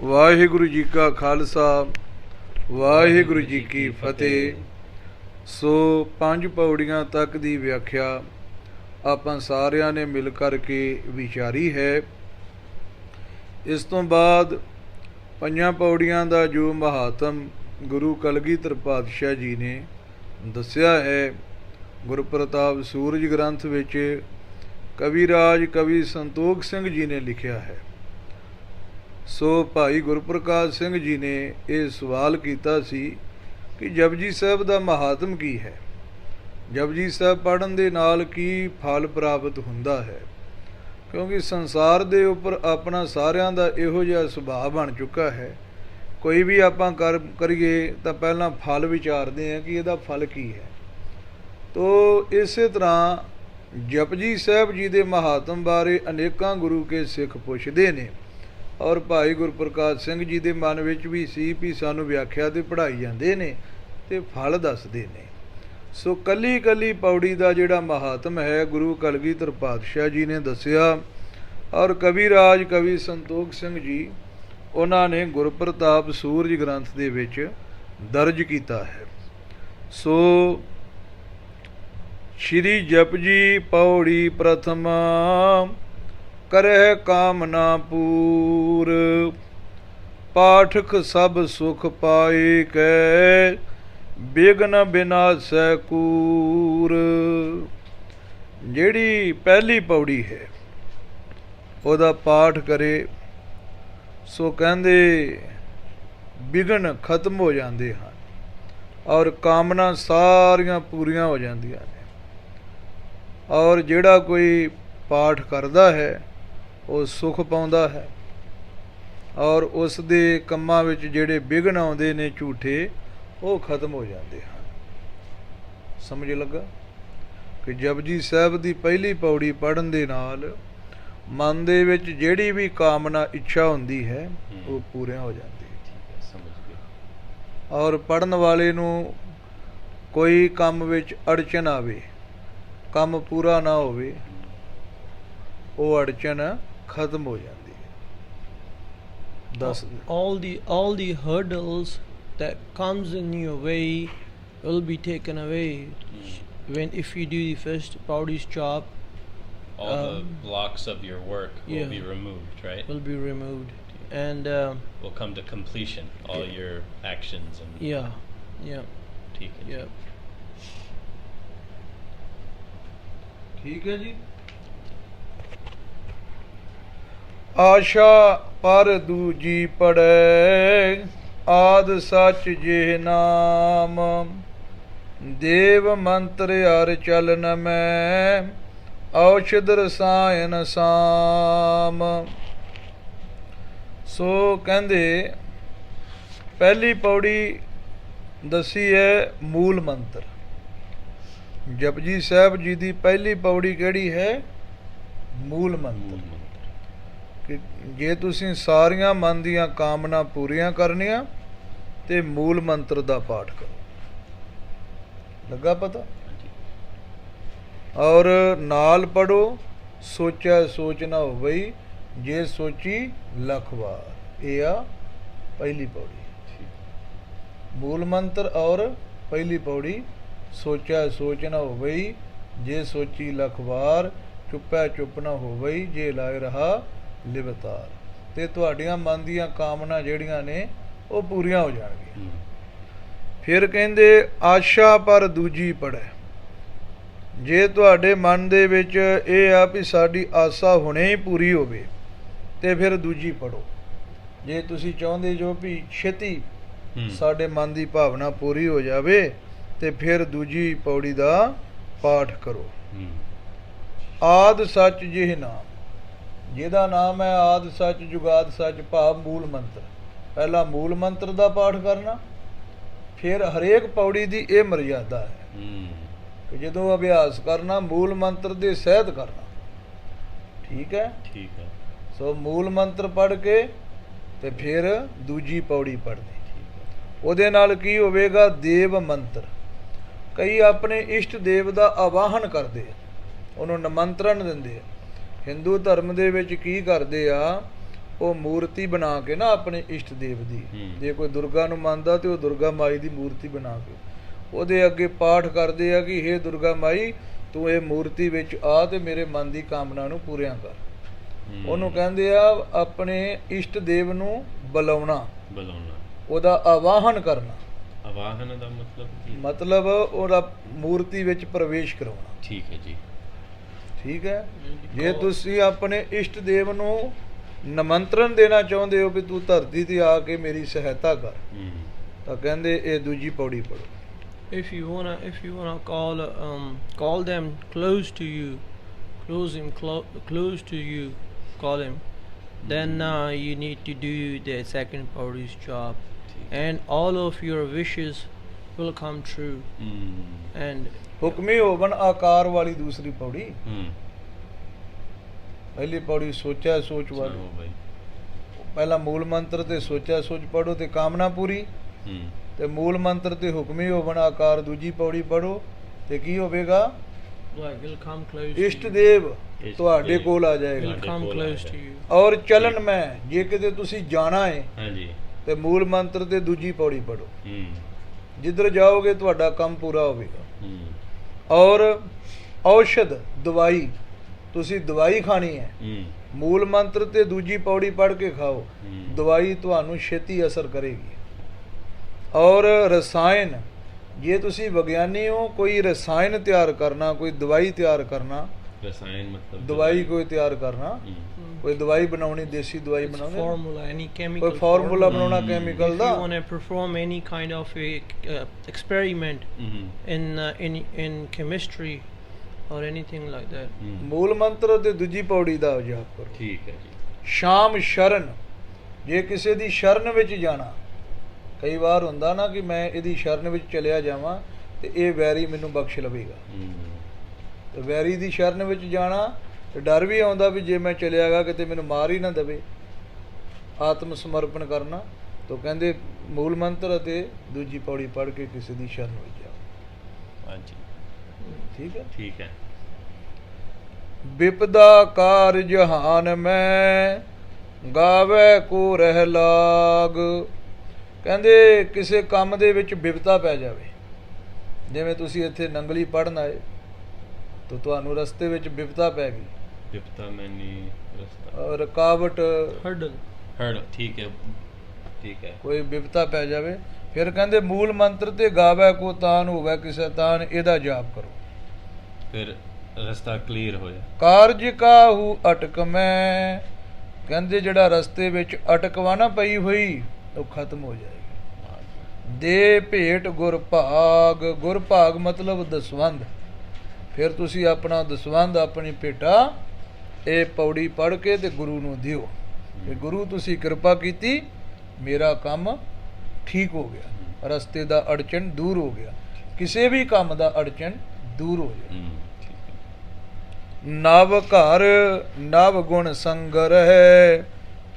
ਵਾਹਿਗੁਰੂ ਜੀ ਕਾ ਖਾਲਸਾ, ਵਾਹਿਗੁਰੂ ਜੀ ਕੀ ਫਤਿਹ। ਸੋ ਪੰਜ ਪੌੜੀਆਂ ਤੱਕ ਦੀ ਵਿਆਖਿਆ ਆਪਾਂ ਸਾਰਿਆਂ ਨੇ ਮਿਲ ਕਰਕੇ ਵਿਚਾਰੀ ਹੈ। ਇਸ ਤੋਂ ਬਾਅਦ ਪੰਜਾਂ ਪੌੜੀਆਂ ਦਾ ਜੋ ਮਹਾਤਮ ਗੁਰੂ ਕਲਗੀਧਰ ਪਾਤਸ਼ਾਹ ਜੀ ਨੇ ਦੱਸਿਆ ਹੈ, ਗੁਰਪ੍ਰਤਾਪ ਸੂਰਜ ਗ੍ਰੰਥ ਵਿੱਚ ਕਵੀ ਰਾਜ ਕਵੀ ਸੰਤੋਖ ਸਿੰਘ ਜੀ ਨੇ ਲਿਖਿਆ ਹੈ। ਸੋ ਭਾਈ ਗੁਰਪ੍ਰਕਾਸ਼ ਸਿੰਘ ਜੀ ਨੇ ਇਹ ਸਵਾਲ ਕੀਤਾ ਸੀ ਕਿ ਜਪਜੀ ਸਾਹਿਬ ਦਾ ਮਹਾਤਮ ਕੀ ਹੈ? ਜਪਜੀ ਸਾਹਿਬ ਪੜਨ ਦੇ ਨਾਲ ਕੀ ਫਲ ਪ੍ਰਾਪਤ ਹੁੰਦਾ ਹੈ? ਕਿਉਂਕਿ ਸੰਸਾਰ ਦੇ ਉੱਪਰ ਆਪਣਾ ਸਾਰਿਆਂ ਦਾ ਇਹੋ ਜਿਹਾ ਸੁਭਾਅ ਬਣ ਚੁੱਕਾ ਹੈ। ਕੋਈ ਵੀ ਆਪਾਂ ਕਰ, ਕਰੀਏ ਤਾਂ ਪਹਿਲਾਂ ਫਲ ਵਿਚਾਰਦੇ ਹਾਂ ਕਿ ਇਹਦਾ ਫਲ ਕੀ ਹੈ। ਤੋ ਇਸੇ ਤਰ੍ਹਾਂ ਜਪਜੀ ਸਾਹਿਬ ਜੀ ਦੇ ਮਹਾਤਮ ਬਾਰੇ ਅਨੇਕਾਂ ਗੁਰੂ ਕੇ ਸਿੱਖ ਪੁੱਛਦੇ ਨੇ। ਔਰ ਭਾਈ ਗੁਰਪ੍ਰਕਾਸ਼ ਸਿੰਘ ਜੀ ਦੇ ਮਨ ਵਿੱਚ ਵੀ ਸੀ ਵੀ ਸਾਨੂੰ ਵਿਆਖਿਆ ਤੇ ਪੜ੍ਹਾਈ ਜਾਂਦੇ ਨੇ ਤੇ ਫਲ ਦੱਸਦੇ ਨੇ। ਸੋ ਕੱਲੀ ਕੱਲੀ ਪੌੜੀ ਦਾ ਜਿਹੜਾ ਮਹਾਤਮ ਹੈ, ਗੁਰੂ ਕਲਗੀਧਰ ਪਾਤਸ਼ਾਹ ਜੀ ਨੇ ਦੱਸਿਆ ਔਰ ਕਵੀ ਰਾਜ ਕਵੀ ਸੰਤੋਖ ਸਿੰਘ ਜੀ, ਉਹਨਾਂ ਨੇ ਗੁਰਪ੍ਰਤਾਪ ਸੂਰਜ ਗ੍ਰੰਥ ਦੇ ਵਿੱਚ ਦਰਜ ਕੀਤਾ ਹੈ। ਸੋ ਸ਼੍ਰੀ ਜਪਜੀ ਪੌੜੀ ਪ੍ਰਥਮ ਕਰਹਿ ਕਾਮਨਾ ਪੂਰ। ਪਾਠਕ ਸਭ ਸੁਖ ਪਾਏ ਕੈ ਬਿਗਨ ਬਿਨਾਸੈ ਕੂਰ। ਜਿਹੜੀ ਪਹਿਲੀ ਪੌੜੀ ਹੈ, ਉਹਦਾ ਪਾਠ ਕਰੇ, ਸੋ ਕਹਿੰਦੇ ਬਿਗਨ ਖਤਮ ਹੋ ਜਾਂਦੇ ਹਨ ਔਰ ਕਾਮਨਾ ਸਾਰੀਆਂ ਪੂਰੀਆਂ ਹੋ ਜਾਂਦੀਆਂ ਨੇ। ਔਰ ਜਿਹੜਾ ਕੋਈ ਪਾਠ ਕਰਦਾ ਹੈ ਉਹ ਸੁਖ ਪਾਉਂਦਾ ਹੈ। ਔਰ ਉਸ ਦੇ ਕੰਮਾਂ ਵਿੱਚ ਜਿਹੜੇ ਵਿਘਨ ਆਉਂਦੇ ਨੇ ਝੂਠੇ ਉਹ ਖਤਮ ਹੋ ਜਾਂਦੇ ਹਨ। ਸਮਝ ਲੱਗਾ? ਕਿ ਜਪਜੀ ਸਾਹਿਬ ਦੀ ਪਹਿਲੀ ਪੌੜੀ ਪੜਨ ਦੇ ਨਾਲ ਮਨ ਦੇ ਵਿੱਚ ਜਿਹੜੀ ਵੀ ਕਾਮਨਾ ਇੱਛਾ ਹੁੰਦੀ ਹੈ ਉਹ ਪੂਰੀਆਂ ਹੋ ਜਾਂਦੀ ਹੈ। ਠੀਕ ਹੈ ਸਮਝ ਗਿਆ। ਔਰ ਪੜਨ ਵਾਲੇ ਨੂੰ ਕੋਈ ਕੰਮ ਵਿੱਚ ਅੜਚਨ ਆਵੇ ਕੰਮ ਪੂਰਾ ਨਾ ਹੋਵੇ ਉਹ ਅੜਚਨ ਖਤਮ all the all the hurdles that comes in your way will be taken away hmm. when if you do the first Proudy's job all the um, blocks of your work will be removed right? will be removed. And uh, will come to completion all your actions and yeah yeah yeah. ਠੀਕ ਹੈ ਆਸ਼ਾ ਪਰ ਦੂਜੀ ਪੜੈ ਆਦ ਸੱਚ ਜਿਹ ਨਾਮ। ਦੇਵ ਮੰਤਰ ਹਰ ਚਲਨ ਮੈਂ ਔਸ਼ਧ ਰਸਾਇਨ ਸਾਮ। ਸੋ ਕਹਿੰਦੇ, ਪਹਿਲੀ ਪੌੜੀ ਦਸੀ ਹੈ ਮੂਲ ਮੰਤਰ। ਜਪਜੀ ਸਾਹਿਬ ਜੀ ਦੀ ਪਹਿਲੀ ਪੌੜੀ ਕਿਹੜੀ ਹੈ? ਮੂਲ ਮੰਤਰ। ਕਿ ਜੇ ਤੁਸੀਂ ਸਾਰੀਆਂ ਮਨ ਦੀਆਂ ਕਾਮਨਾ ਪੂਰੀਆਂ ਕਰਨੀਆਂ ਤੇ ਮੂਲ ਮੰਤਰ ਦਾ ਪਾਠ ਕਰੋ। ਲੱਗਾ ਪਤਾ? ਔਰ ਨਾਲ ਪੜੋ ਸੋਚਿਆ ਸੋਚ ਨਾ ਹੋਵਈ, ਜੇ ਸੋਚੀ ਲੱਖ ਵਾਰ। ਇਹ ਆ ਪਹਿਲੀ ਪੌੜੀ। ਮੂਲ ਮੰਤਰ ਔਰ ਪਹਿਲੀ ਪੌੜੀ ਸੋਚਿਆ ਸੋਚ ਨਾ ਹੋਵਈ, ਜੇ ਸੋਚੀ ਲਖ ਵਾਰ, ਚੁੱਪੈ ਚੁੱਪ ਨਾ ਹੋਵਈ, ਜੇ ਲਾਇ ਰਹਾ ਲਿਵਤਾਰ। ਤੇ ਤੁਹਾਡੀਆਂ ਮਨ ਦੀਆਂ ਕਾਮਨਾ ਜਿਹੜੀਆਂ ਨੇ ਉਹ ਪੂਰੀਆਂ ਹੋ ਜਾਣਗੀਆਂ। ਫਿਰ ਕਹਿੰਦੇ ਆਸ਼ਾ ਪਰ ਦੂਜੀ ਪੜੈ ਜੇ ਤੁਹਾਡੇ ਮਨ ਦੇ ਵਿੱਚ ਇਹ ਆ ਵੀ ਸਾਡੀ ਆਸਾ ਹੁਣੇ ਹੀ ਪੂਰੀ ਹੋਵੇ ਤੇ ਫਿਰ ਦੂਜੀ ਪੜੋ ਜੇ ਤੁਸੀਂ ਚਾਹੁੰਦੇ ਜੋ ਵੀ ਛੇਤੀ ਸਾਡੇ ਮਨ ਦੀ ਭਾਵਨਾ ਪੂਰੀ ਹੋ ਜਾਵੇ ਤੇ ਫਿਰ ਦੂਜੀ ਪੌੜੀ ਦਾ ਪਾਠ ਕਰੋ। ਆਦ ਸੱਚ ਜਿਹ ਨਾਮ। ਜਿਹਦਾ ਨਾਮ ਹੈ ਆਦ ਸੱਚ ਜੁਗਾਦ ਸੱਚ ਭਾਵ ਮੂਲ ਮੰਤਰ। ਪਹਿਲਾ ਮੂਲ ਮੰਤਰ ਦਾ ਪਾਠ ਕਰਨਾ ਫਿਰ ਹਰੇਕ ਪੌੜੀ ਦੀ ਇਹ ਮਰਿਆਦਾ ਹੈ। ਕਿ ਜਦੋਂ ਅਭਿਆਸ ਕਰਨਾ ਮੂਲ ਮੰਤਰ ਦੇ ਸਹਿਤ ਕਰਨਾ। ਠੀਕ ਹੈ? ਠੀਕ ਹੈ। ਸੋ ਮੂਲ ਮੰਤਰ ਪੜ੍ਹ ਕੇ ਤੇ ਫਿਰ ਦੂਜੀ ਪੌੜੀ ਪੜ੍ਹਨੀ। ਉਹਦੇ ਨਾਲ ਕੀ ਹੋਵੇਗਾ? ਦੇਵ ਮੰਤਰ। ਕਈ ਆਪਣੇ ਇਸ਼ਟ ਦੇਵ ਦਾ ਆਵਾਹਨ ਕਰਦੇ ਉਹਨੂੰ ਨਿਮੰਤਰਣ ਦਿੰਦੇ ਆ। ਹਿੰਦੂ ਧਰਮ ਦੇ ਵਿੱਚ ਕੀ ਕਰਦੇ ਆ ਉਹ ਮੂਰਤੀ ਬਣਾ ਕੇ ਨਾ ਆਪਣੇ ਇਸ਼ਟ ਦੇਵ ਦੀ। ਜੇ ਕੋਈ ਦੁਰਗਾ ਨੂੰ ਮੰਨਦਾ ਤੇ ਉਹ ਦੁਰਗਾ ਮਾਈ ਦੀ ਮੂਰਤੀ ਬਣਾ ਕੇ। ਉਹਦੇ ਅੱਗੇ ਪਾਠ ਕਰਦੇ ਆ ਕਿ हे ਦੁਰਗਾ ਮਾਈ ਤੂੰ ਇਹ ਮੂਰਤੀ ਵਿੱਚ ਆ ਤੇ ਮੇਰੇ ਮਨ ਦੀ ਕਾਮਨਾ ਨੂੰ ਪੂਰੀਆਂ ਕਰ। ਉਹਨੂੰ ਕਹਿੰਦੇ ਆ ਆਪਣੇ ਇਸ਼ਟ ਦੇਵ ਨੂੰ ਬੁਲਾਉਣਾ। ਬੁਲਾਉਣਾ। ਉਹਦਾ ਆਵਾਹਨ ਕਰਨਾ। ਆਵਾਹਨ ਦਾ ਮਤਲਬ ਕੀ? ਮਤਲਬ ਉਹਦਾ ਮੂਰਤੀ ਵਿੱਚ ਪ੍ਰਵੇਸ਼ ਕਰਾਉਣਾ। ਠੀਕ ਹੈ ਜੀ। ਠੀਕ ਹੈ ਜੇ ਤੁਸੀਂ ਆਪਣੇ ਇਸ਼ਟ ਦੇਵ ਨੂੰ ਨਿਮੰਤਰਣ ਦੇਣਾ ਚਾਹੁੰਦੇ ਹੋ ਵੀ ਤੂੰ ਧਰਤੀ ਤੇ ਆ ਕੇ ਮੇਰੀ ਸਹਾਇਤਾ ਕਰ ਹਮ, ਤਾਂ ਕਹਿੰਦੇ ਇਹ ਦੂਜੀ ਪੌੜੀ ਪੜੋ if you wanna if you wanna call um call them close to you close him clo- close to you call him then uh, you need to do the second party's job ਠੀਕ and all of your wishes will come true. Hmm, and ਹੁਕਮੀ ਹੋਵਨ ਆਕਾਰ ਵਾਲੀ ਦੂਸਰੀ ਪੌੜੀ। ਹਮ, ਪਹਿਲੀ ਪੌੜੀ ਸੋਚਿਆ ਸੋਚ ਵਾਲੀ। ਪਹਿਲਾ ਮੂਲ ਮੰਤਰ ਤੇ ਸੋਚਿਆ ਸੋਚ ਪੜੋ ਤੇ ਕਾਮਨਾ ਪੂਰੀ। ਹਮ, ਤੇ ਮੂਲ ਮੰਤਰ ਤੇ ਹੁਕਮੀ ਹੋਵਨ ਆਕਾਰ ਦੂਜੀ ਪੌੜੀ ਪੜੋ ਤੇ ਕੀ ਹੋਵੇਗਾ? Like will come close ਇਸ਼ਟ. ਦੇਵ ਤੁਹਾਡੇ। ਕੋਲ ਆ will ਜਾਏਗਾ। ਔਰ ਚਲਨ ਮੈਂ ਜੇ ਕਿਤੇ ਤੁਸੀਂ ਜਾਣਾ ਹੈ ਹਾਂਜੀ। ਤੇ ਮੂਲ ਮੰਤਰ ਤੇ ਦੂਜੀ ਪੌੜੀ ਪੜੋ ਹਮ, ਜਿੱਧਰ ਜਾਓਗੇ ਤੁਹਾਡਾ ਕੰਮ ਪੂਰਾ ਹੋਵੇਗਾ। ਔਰ ਔਸ਼ਧ ਦਵਾਈ ਤੁਸੀਂ ਦਵਾਈ ਖਾਣੀ ਹੈ। ਮੂਲ ਮੰਤਰ ਤੇ ਦੂਜੀ ਪੌੜੀ ਪੜ੍ਹ ਕੇ ਖਾਓ। ਦਵਾਈ ਤੁਹਾਨੂੰ ਛੇਤੀ ਅਸਰ ਕਰੇਗੀ। ਔਰ ਰਸਾਇਣ ਜੇ ਤੁਸੀਂ ਵਿਗਿਆਨੀ ਹੋ ਕੋਈ ਰਸਾਇਣ ਤਿਆਰ ਕਰਨਾ ਕੋਈ ਦਵਾਈ ਤਿਆਰ ਕਰਨਾ ਰਸਾਇਣ ਮਤਲਬ ਦਵਾਈ ਕੋਈ ਤਿਆਰ ਕਰਨਾ. ਕੋਈ ਦਵਾਈ ਬਣਾਉਣੀ ਦੇਸੀ ਦਵਾਈ ਬਣਾਉਣੀ? formula any chemical ਕੋਈ ਫਾਰਮੂਲਾ. ਬਣਾਉਣਾ. ਕੈਮੀਕਲ ਦਾ? Kind of a uh, experiment hmm, in uh, in in chemistry or anything like that. Hmm, Mool Mantar ਤੇ ਦੂਜੀ ਪੌੜੀ ਦਾ ਜਾਪ ਕਰੋ। ਠੀਕ ਹੈ ਜੀ। ਸ਼ਾਮ ਸ਼ਰਨ। ਜੇ ਕਿਸੇ ਦੀ ਸ਼ਰਨ ਵਿੱਚ ਜਾਣਾ ਕਈ ਵਾਰ ਹੁੰਦਾ ਨਾ ਕਿ ਮੈਂ ਇਹਦੀ ਸ਼ਰਨ ਵਿੱਚ ਚਲਿਆ ਜਾਵਾਂ ਤੇ ਇਹ ਵੈਰੀ ਮੈਨੂੰ ਬਖਸ਼ ਲਵੇਗਾ। ਹਮ, ਤੇ ਵੈਰੀ ਦੀ ਸ਼ਰਨ ਵਿੱਚ ਜਾਣਾ ਤੇ ਡਰ ਵੀ ਆਉਂਦਾ ਵੀ ਜੇ ਮੈਂ ਚਲਿਆਗਾ ਕਿਤੇ ਮੈਨੂੰ ਮਾਰ ਹੀ ਨਾ ਦੇਵੇ। ਆਤਮ ਸਮਰਪਣ ਕਰਨਾ ਤਾਂ ਕਹਿੰਦੇ ਮੂਲ ਮੰਤਰ ਅਤੇ ਦੂਜੀ ਪੌੜੀ ਪੜ੍ਹ ਕੇ ਕਿਸੇ ਦੀ ਸ਼ਰਨ ਵਿੱਚ ਜਾਓ। ਹਾਂਜੀ। ਠੀਕ ਹੈ? ਠੀਕ ਹੈ। ਵਿਪਦਾ ਕਾਰ ਜਹਾਨ ਮੈਂ ਗਾਵੇ ਕੋ ਰਹਿ ਲਾਗ। ਕਹਿੰਦੇ ਕਿਸੇ ਕੰਮ ਦੇ ਵਿੱਚ ਵਿਪਤਾ ਪੈ ਜਾਵੇ। ਜਿਵੇਂ ਤੁਸੀਂ ਇੱਥੇ ਨੰਗਲੀ ਪੜਨ ਆਏ ਤਾਂ ਤੁਹਾਨੂੰ ਰਸਤੇ ਵਿੱਚ ਵਿਪਤਾ ਪੈ ਗਈ। ਵਿਪਤਾ ਮੈਨੀ ਰਸਤਾ। ਅਹ ਰੁਕਾਵਟ hurdle ਹਰਡ ਠੀਕ ਹੈ ਠੀਕ ਹੈ। ਕੋਈ ਵਿਪਤਾ ਪੈ ਜਾਵੇ ਫਿਰ ਕਹਿੰਦੇ ਮੂਲ ਮੰਤਰ ਤੇ ਗਾਵੇ ਕੋ ਤਾਨ ਹੋਵੇ ਕਿਸੇ ਤਾਨ ਇਹਦਾ ਜਾਪ ਕਰੋ। ਫਿਰ ਰਸਤਾ ਕਲੀਅਰ ਹੋਇਆ। ਕਾਰਜ ਕਾਹੂ ਅਟਕ ਮੈਂ ਕਹਿੰਦੇ ਜਿਹੜਾ ਰਸਤੇ ਵਿੱਚ ਅਟਕਵਾ ਨਾ ਪਈ ਹੋਈ ਉਹ ਖਤਮ ਹੋ ਜਾਏਗੀ। ਦੇ ਭੇਟ ਗੁਰ ਭਾਗ ਗੁਰ ਭਾਗ ਮਤਲਬ ਦਸਵੰਦ ਫਿਰ ਤੁਸੀਂ ਆਪਣਾ ਦਸਵੰਦ ਆਪਣੀ ਭੇਟਾ ਇਹ ਪੌੜੀ ਪੜ੍ਹ ਕੇ ਤੇ ਗੁਰੂ ਨੂੰ ਦਿਓ। ਕਿ ਗੁਰੂ ਤੁਸੀਂ ਕਿਰਪਾ ਕੀਤੀ ਮੇਰਾ ਕੰਮ ਠੀਕ ਹੋ ਗਿਆ। ਰਸਤੇ ਦਾ ਅੜਚਨ ਦੂਰ ਹੋ ਗਿਆ। ਕਿਸੇ ਵੀ ਕੰਮ ਦਾ ਅੜਚਨ ਦੂਰ ਹੋ ਹੈ ਨਵ ਘਰ ਨਵ ਗੁਣ ਸੰਗਰ ਹੈ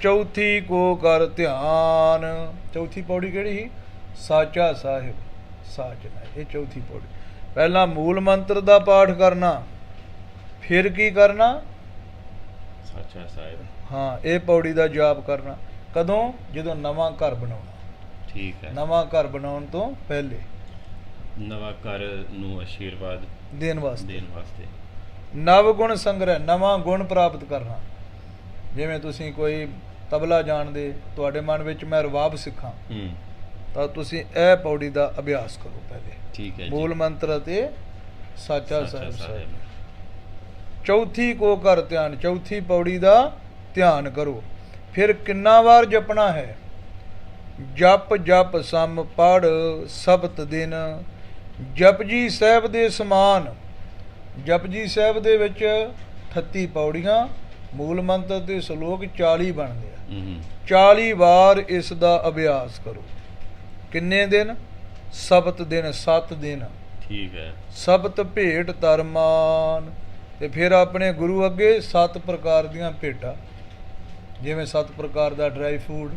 ਚੌਥੀ ਕੋ ਕਰ ਧਿਆਨ। ਚੌਥੀ ਪੌੜੀ ਕਿਹੜੀ ਸੀ? ਸਾਚਾ ਸਾਹਿਬ ਸਾਚਨਾ ਇਹ ਚੌਥੀ ਪੌੜੀ। ਪਹਿਲਾਂ ਮੂਲ ਮੰਤਰ ਦਾ ਪਾਠ ਕਰਨਾ ਫਿਰ ਕੀ ਕਰਨਾ? ਸਾਚਾ ਸਾਹਿਬ। ਹਾਂ ਇਹ ਪੌੜੀ ਦਾ ਜਾਪ ਕਰਨਾ। ਕਦੋਂ? ਜਦੋਂ ਨਵਾਂ ਘਰ ਬਣਾਉਣਾ। ਠੀਕ ਹੈ। ਨਵਾਂ ਘਰ ਬਣਾਉਣ ਤੋਂ ਪਹਿਲੇ। ਨਵਾਂ ਘਰ ਨੂੰ ਆਸ਼ੀਰਵਾਦ ਦੇਣ ਵਾਸਤੇ। ਦੇਣ ਵਾਸਤੇ। ਨਵ ਗੁਣ ਸੰਗ੍ਰਹਿ ਨਵਾਂ ਗੁਣ ਪ੍ਰਾਪਤ ਕਰਨਾ। ਜਿਵੇਂ ਤੁਸੀਂ ਕੋਈ ਤਬਲਾ ਜਾਣਦੇ ਤੁਹਾਡੇ ਮਨ ਵਿੱਚ ਮੈਂ ਰਵਾਬ ਸਿੱਖਾਂ। ਹਮ ਤਾਂ ਤੁਸੀਂ ਇਹ ਪੌੜੀ ਦਾ ਅਭਿਆਸ ਕਰੋ ਪਹਿਲੇ। ਠੀਕ ਹੈ ਜੀ। ਮੂਲ ਮੰਤਰ ਅਤੇ ਸਾਚਾ ਸਾਹਿਬ। ਸਾਹਿਬ। ਚੌਥੀ ਕੋ ਕਰ ਧਿਆਨ ਚੌਥੀ ਪੌੜੀ ਦਾ ਧਿਆਨ ਕਰੋ। ਫਿਰ ਕਿੰਨਾ ਵਾਰ ਜਪਣਾ ਹੈ? ਜਪ ਜਪ ਸਮ ਪੜ ਸਬਤ ਦਿਨ। ਜਪਜੀ ਸਾਹਿਬ ਦੇ ਸਮਾਨ। ਜਪਜੀ ਸਾਹਿਬ ਦੇ ਵਿੱਚ 38 ਪੌੜੀਆਂ ਮੂਲ ਮੰਤਰ ਤੇ ਸ਼ਲੋਕ 40 ਬਣਦੇ ਆ। ਹਮ 40 ਵਾਰ ਇਸ ਦਾ ਅਭਿਆਸ ਕਰੋ। ਕਿੰਨੇ ਦਿਨ? ਸਬਤ ਦਿਨ 7 ਦਿਨ। ਠੀਕ ਹੈ। ਸਬਤ ਭੇਟ ਤਰਮਾਨ ਤੇ ਫਿਰ ਆਪਣੇ ਗੁਰੂ ਅੱਗੇ ਸੱਤ ਪ੍ਰਕਾਰ ਦੀਆਂ ਭੇਟਾਂ ਜਿਵੇਂ ਸੱਤ ਪ੍ਰਕਾਰ ਦਾ ਡਰਾਈ ਫੂਡ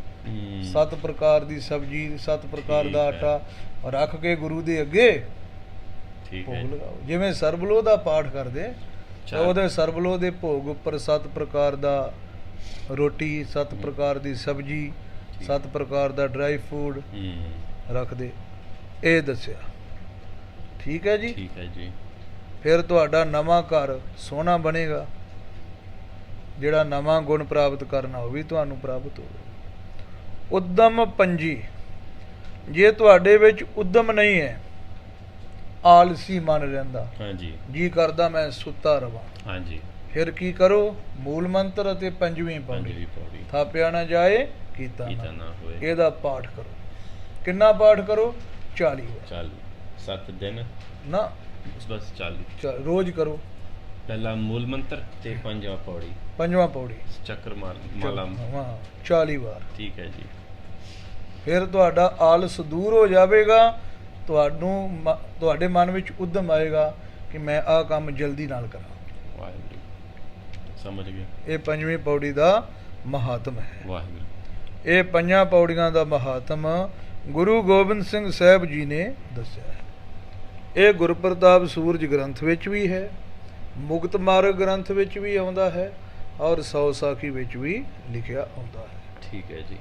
ਸੱਤ ਪ੍ਰਕਾਰ ਦੀ ਸਬਜ਼ੀ ਸੱਤ ਪ੍ਰਕਾਰ ਦਾ। ਆਟਾ ਰੱਖ ਕੇ ਗੁਰੂ ਦੇ ਅੱਗੇ ਠੀਕ ਹੈ। ਜਿਵੇਂ ਸਰਬਲੋ ਦਾ ਪਾਠ ਕਰਦੇ ਤਾਂ ਉਹਦੇ ਸਰਬਲੋ ਦੇ ਭੋਗ ਉੱਪਰ ਸੱਤ ਪ੍ਰਕਾਰ ਦਾ ਰੋਟੀ ਸੱਤ ਪ੍ਰਕਾਰ ਦੀ ਸਬਜ਼ੀ। ਸੱਤ ਪ੍ਰਕਾਰ ਦਾ ਡਰਾਈ ਫੂਡ ਰੱਖਦੇ। ਇਹ ਦੱਸਿਆ। ਠੀਕ ਹੈ ਜੀ? ਠੀਕ ਹੈ ਜੀ। ਫਿਰ ਤੁਹਾਡਾ ਨਵਾਂ ਘਰ ਸੋਹਣਾ ਬਣੇਗਾ। ਜਿਹੜਾ ਨਵਾਂ ਗੁਣ ਪ੍ਰਾਪਤ ਕਰਨਾ ਉਹ ਵੀ ਤੁਹਾਨੂੰ ਪ੍ਰਾਪਤ ਹੋਵੇ। ਉਦਮ ਪੰਜੀ। ਜੇ ਤੁਹਾਡੇ ਵਿੱਚ ਉਦਮ ਨਹੀਂ ਹੈ ਆਲਸੀ ਮਨ ਰਹਿੰਦਾ। ਹਾਂਜੀ। ਜੀ ਕਰਦਾ ਮੈਂ ਸੁੱਤਾ ਰਵਾਂ। ਹਾਂਜੀ। ਫਿਰ ਕੀ ਕਰੋ? ਮੂਲ ਮੰਤਰ ਅਤੇ ਪੰਜਵੀਂ ਪੌੜੀ। ਥਾਪਿਆ ਨਾ ਜਾਏ ਕੀਤਾ ਨਾ ਹੋਏ। ਇਹਦਾ ਪਾਠ ਕਰੋ। ਕਿੰਨਾ ਪਾਠ ਕਰੋ? 40 ਵਾਰ। ਚੱਲ। ਸੱਤ ਦਿਨ। ਨਾ ਬਸ ਬਸ 40 ਚ- ਰੋਜ਼ ਕਰੋ। ਪਹਿਲਾ ਮੂਲ ਮੰਤਰ ਤੇ ਪੰਜਵਾਂ ਪੌੜੀ। ਪੰਜਵਾਂ ਪੌੜੀ। ਚੱਕਰ ਮਾਰ ਮਾਲਾ। ਹਾਂ 40 ਵਾਰ। ਠੀਕ ਹੈ ਜੀ। ਫਿਰ ਤੁਹਾਡਾ ਆਲਸ ਦੂਰ ਹੋ ਜਾਵੇਗਾ ਤੁਹਾਨੂੰ ਮ- ਤੁਹਾਡੇ ਮਨ ਵਿੱਚ ਉਦਮ ਆਏਗਾ ਕਿ ਮੈਂ ਆਹ ਕੰਮ ਜਲਦੀ ਨਾਲ ਕਰਾਂ। ਵਾਹਿਗੁਰੂ। ਸਮਝ ਗਿਆ। ਇਹ ਪੰਜਵੀਂ ਪੌੜੀ ਦਾ ਮਹਾਤਮ ਹੈ। ਵਾਹਿਗੁਰੂ। ਇਹ ਪੰਜਾਂ ਪੌੜੀਆਂ ਦਾ ਮਹਾਤਮ ਗੁਰੂ ਗੋਬਿੰਦ ਸਿੰਘ ਸਾਹਿਬ ਜੀ ਨੇ ਦੱਸਿਆ ਹੈ। ਇਹ ਗੁਰਪ੍ਰਤਾਪ ਸੂਰਜ ਗ੍ਰੰਥ ਵਿੱਚ ਵੀ ਹੈ ਮੁਕਤ ਮਾਰਗ ਗ੍ਰੰਥ ਵਿੱਚ ਵੀ ਆਉਂਦਾ ਹੈ ਔਰ ਸੌ ਸਾਖੀ ਵਿੱਚ ਵੀ ਲਿਖਿਆ ਆਉਂਦਾ ਹੈ। ਠੀਕ ਹੈ ਜੀ।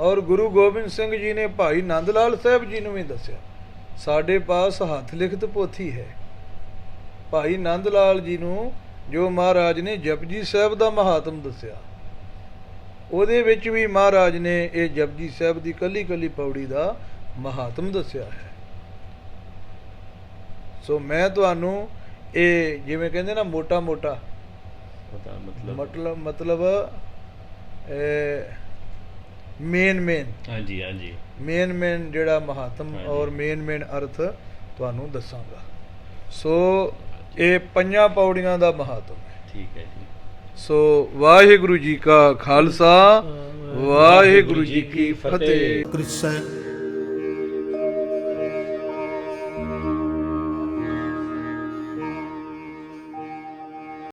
ਔਰ ਗੁਰੂ ਗੋਬਿੰਦ ਸਿੰਘ ਜੀ ਨੇ ਭਾਈ ਨੰਦ ਲਾਲ ਸਾਹਿਬ ਜੀ ਨੂੰ ਵੀ ਦੱਸਿਆ ਸਾਡੇ ਪਾਸ ਹੱਥ ਲਿਖਤ ਪੋਥੀ ਹੈ। ਭਾਈ ਨੰਦ ਲਾਲ ਜੀ ਨੂੰ ਜੋ ਮਹਾਰਾਜ ਨੇ ਜਪਜੀ ਸਾਹਿਬ ਦਾ ਮਹਾਤਮ ਦੱਸਿਆ ਉਹਦੇ ਵਿੱਚ ਵੀ ਮਹਾਰਾਜ ਨੇ ਇਹ ਜਪਜੀ ਸਾਹਿਬ ਦੀ ਕੱਲੀ ਕੱਲੀ ਪੌੜੀ ਦਾ ਮਹਾਤਮ ਦੱਸਿਆ ਹੈ। ਸੋ ਮੈਂ ਤੁਹਾਨੂੰ ਇਹ ਜਿਵੇਂ ਕਹਿੰਦੇ ਨਾ ਮੋਟਾ ਮੋਟਾ ਮਤਲਬ। ਮਤਲਬ ਮਤਲਬ ਮੇਨ ਮੇਨ ਹਾਂਜੀ ਹਾਂਜੀ। ਮੇਨ ਮੇਨ ਜਿਹੜਾ ਮਹਾਤਮ। ਔਰ ਮੇਨ ਮੇਨ ਅਰਥ ਤੁਹਾਨੂੰ ਦੱਸਾਂਗਾ। ਸੋ ਇਹ ਪੰਜਾਂ ਪੌੜੀਆਂ ਦਾ ਮਹਾਤਮ ਹੈ। ਠੀਕ ਹੈ ਜੀ। ਸੋ ਵਾਹਿਗੁਰੂ ਜੀ ਕਾ ਖਾਲਸਾ ਵਾਹਿਗੁਰੂ ਜੀ ਕੀ ਫਤਿਹ। Krishna